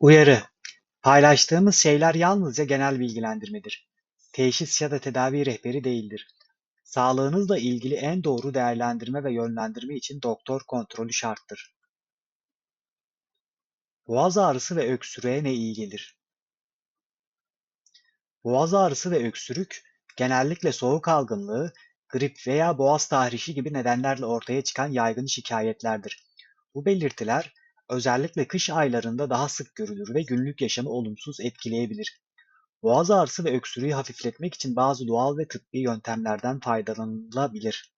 Uyarı: Paylaştığımız şeyler yalnızca genel bilgilendirmedir. Teşhis ya da tedavi rehberi değildir. Sağlığınızla ilgili en doğru değerlendirme ve yönlendirme için doktor kontrolü şarttır. Boğaz ağrısı ve öksürüğe ne iyi gelir? Boğaz ağrısı ve öksürük genellikle soğuk algınlığı, grip veya boğaz tahrişi gibi nedenlerle ortaya çıkan yaygın şikayetlerdir. Bu belirtiler özellikle kış aylarında daha sık görülür ve günlük yaşamı olumsuz etkileyebilir. Boğaz ağrısı ve öksürüğü hafifletmek için bazı doğal ve tıbbi yöntemlerden faydalanılabilir.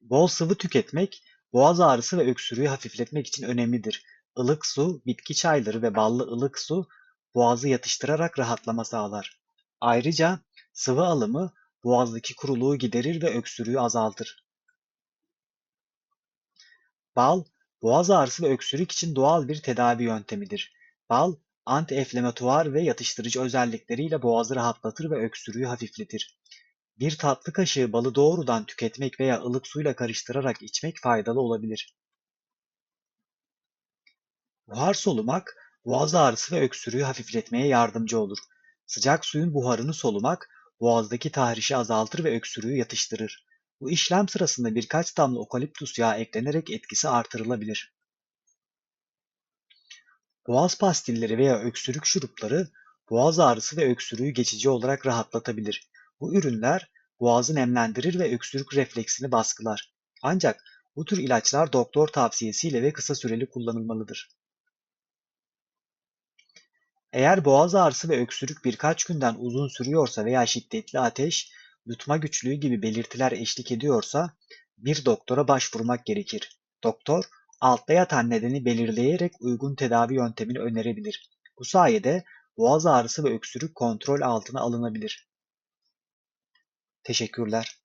Bol sıvı tüketmek, boğaz ağrısı ve öksürüğü hafifletmek için önemlidir. Ilık su, bitki çayları ve ballı ılık su boğazı yatıştırarak rahatlama sağlar. Ayrıca sıvı alımı boğazdaki kuruluğu giderir ve öksürüğü azaltır. Bal, boğaz ağrısı ve öksürük için doğal bir tedavi yöntemidir. Bal, anti-enflamatuar ve yatıştırıcı özellikleriyle boğazı rahatlatır ve öksürüğü hafifletir. Bir tatlı kaşığı balı doğrudan tüketmek veya ılık suyla karıştırarak içmek faydalı olabilir. Buhar solumak, boğaz ağrısı ve öksürüğü hafifletmeye yardımcı olur. Sıcak suyun buharını solumak, boğazdaki tahrişi azaltır ve öksürüğü yatıştırır. Bu işlem sırasında birkaç damla okaliptus yağı eklenerek etkisi artırılabilir. Boğaz pastilleri veya öksürük şurupları boğaz ağrısı ve öksürüğü geçici olarak rahatlatabilir. Bu ürünler boğazı nemlendirir ve öksürük refleksini baskılar. Ancak bu tür ilaçlar doktor tavsiyesiyle ve kısa süreli kullanılmalıdır. Eğer boğaz ağrısı ve öksürük birkaç günden uzun sürüyorsa veya şiddetli ateş, yutma güçlüğü gibi belirtiler eşlik ediyorsa bir doktora başvurmak gerekir. Doktor, altta yatan nedeni belirleyerek uygun tedavi yöntemini önerebilir. Bu sayede boğaz ağrısı ve öksürük kontrol altına alınabilir. Teşekkürler.